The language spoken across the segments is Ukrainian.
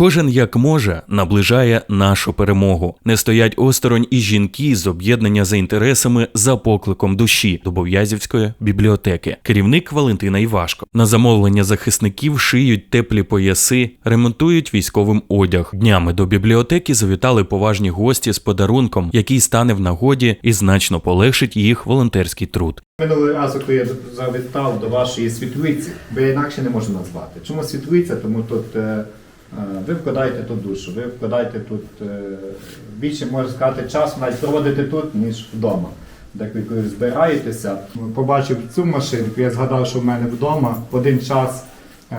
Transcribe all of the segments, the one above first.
Кожен як може наближає нашу перемогу. Не стоять осторонь і жінки з об'єднання за інтересами за покликом душі Дубов'язівської бібліотеки. Керівник Валентина Івашко. На замовлення захисників шиють теплі пояси, ремонтують військовим одяг. Днями до бібліотеки завітали поважні гості з подарунком, який стане в нагоді і значно полегшить їх волонтерський труд. Минулого разу, коли я завітав до вашої світлиці, бо я інакше не можу назвати. Чому світлиця? Тому тут е, ви вкладаєте тут душу, ви вкладаєте тут е, більше, можна сказати, часу навіть проводите тут, ніж вдома. Так ви коли збираєтеся, побачив цю машинку, я згадав, що в мене вдома один час, е,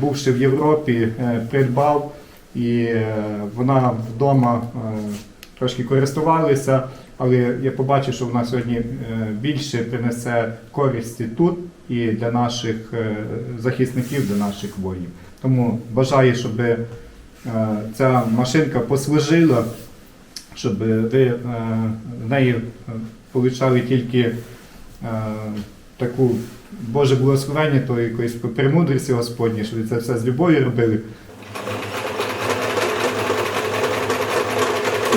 бувши в Європі, е, придбав, і е, вона вдома е, трошки користувалися, але я побачив, що вона сьогодні е, більше принесе користі тут і для наших е, захисників, для наших воїнів. Тому бажаю, щоб е, ця машинка послужила, щоб ви е, в неї е, получали тільки таку Боже благословення, то якоїсь премудрості Господні, щоб це все з любов'ю робили.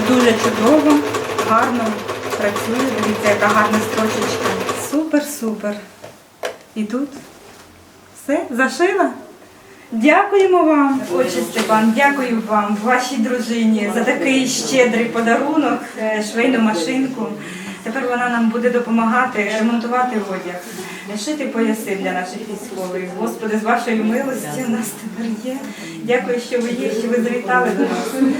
Дуже чудово, гарно працює. Дивіться, яка гарна строчечка. Супер, супер. І тут все, зашила. Дякуємо вам, отче Степан, дякую вам, вашій дружині за такий щедрий подарунок, е, швейну машинку. Тепер вона нам буде допомагати ремонтувати одяг, шити пояси для наших військових. Господи, з вашою милостю у нас тепер є. Дякую, що ви є, що ви завітали до нас.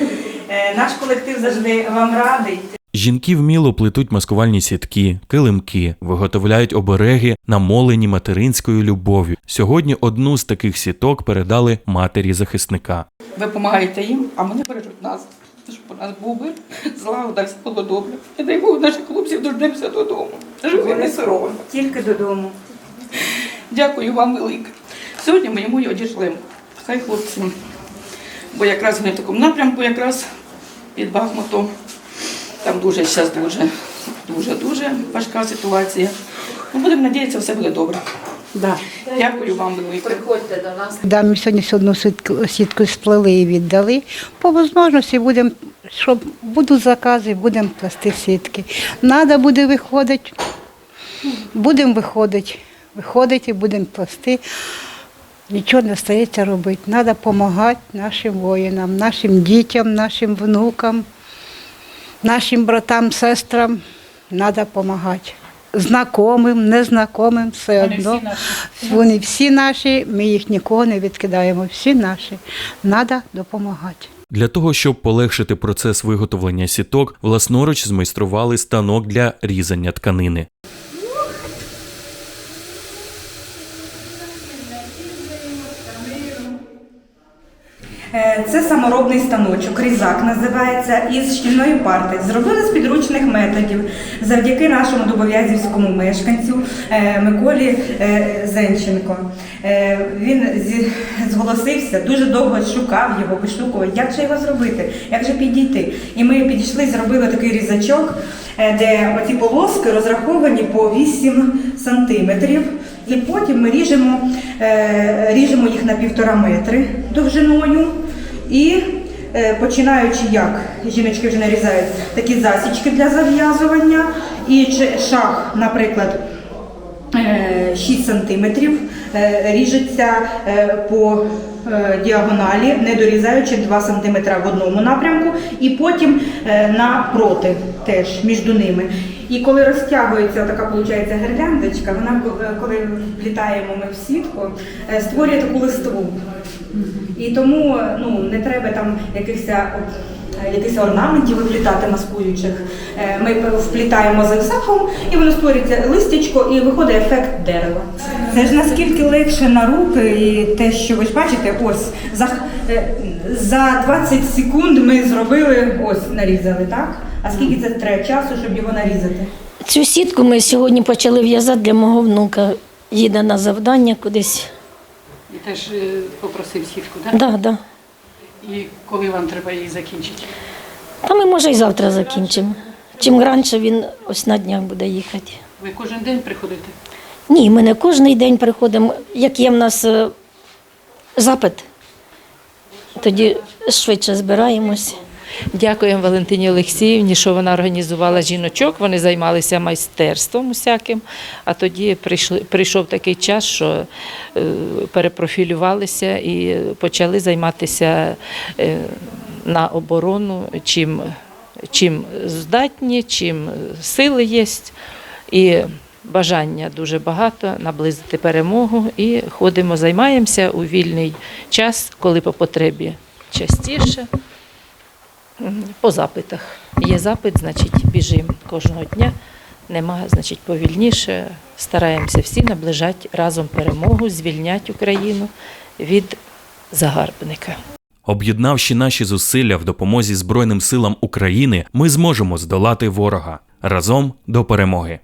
Е, Наш колектив завжди вам радий. Жінки вміло плетуть маскувальні сітки, килимки, виготовляють обереги, намолені материнською любов'ю. Сьогодні одну з таких сіток передали матері захисника. Ви допомагаєте їм, а вони бережуть нас. Щоб у нас був мир, злагода, все було добре. І дай Бог наших хлопців дождемося додому. Живі не соромно. Тільки додому. Дякую вам велике. Сьогодні ми йому й одійшли. Хай хлопці. Бо якраз вони в такому напрямку, якраз під Бахмутом. Там дуже зараз дуже, дуже, дуже важка ситуація. Ну, будемо надіятися, все буде добре. Да. Дякую вам велике. Приходьте до нас. Да, ми сьогодні одну сітку, сітку сплели і віддали. По можливості будемо, щоб будуть закази, будемо плести сітки. Надо буде виходити, будемо виходити. Виходити і будемо плести. Нічого не стається робити. Треба допомагати нашим воїнам, нашим дітям, нашим внукам, нашим братам, сестрам. Треба допомагати. Знакомим, незнакомим, все Вони одно. всі наші. Вони всі наші, ми їх нікого не відкидаємо. Всі наші. Треба допомагати. Для того, щоб полегшити процес виготовлення сіток, власноруч змайстрували станок для різання тканини. Це саморобний станочок, різак називається із шкільної парти. Зробили з підручних методів завдяки нашому дубов'язівському мешканцю е, Миколі е, Зенченко. Е, Він зголосився, дуже довго шукав його, вишукував, як же його зробити, як же підійти. І ми підійшли, зробили такий різачок, е, де оці полоски розраховані по 8 сантиметрів. І потім ми ріжемо, е, ріжемо їх на півтора метри довжиною. І е, починаючи як жіночки вже нарізають такі засічки для зав'язування, і шах, наприклад, е, 6 сантиметрів е, ріжеться е, по е, діагоналі, не дорізаючи 2 сантиметра в одному напрямку, і потім напроти теж між ними. І коли розтягується така виходить, гирляндочка, вона коли влітаємо ми в сітку, створює таку листву. І тому е, ну, не треба там якихось, е, якихось орнаментів виплітати маскуючих. Е, Ми вплітаємо зигзагом, і воно створюється листячко і виходить ефект дерева. Це ж наскільки легше на руки, і те, що ви ж бачите, ось за, за 20 секунд ми зробили, ось нарізали, так? А скільки це треба часу, щоб його нарізати? Цю сітку ми сьогодні почали в'язати для мого внука. Їде на завдання кудись. І теж е, попросив сітку, так? Да, да. І коли вам треба її закінчити? Та ми, може, і завтра закінчимо. Чим раніше він ось на днях буде їхати. Ви кожен день приходите? Ні, ми не кожен день приходимо. Як є в нас е, запит, тоді швидше збираємось. Дякуємо Валентині Олексіївні, що вона організувала жіночок. Вони займалися майстерством усяким. А тоді прийшов такий час, що е, перепрофілювалися і почали займатися е, на оборону, чим, чим здатні, чим сили є. І бажання дуже багато наблизити перемогу. І ходимо, займаємося у вільний час, коли по потребі частіше. По запитах. Є запит, значить, біжимо кожного дня. Нема, значить, повільніше. Стараємося всі наближати разом перемогу, звільняти Україну від загарбника. Об'єднавши наші зусилля в допомозі Збройним силам України, ми зможемо здолати ворога разом до перемоги.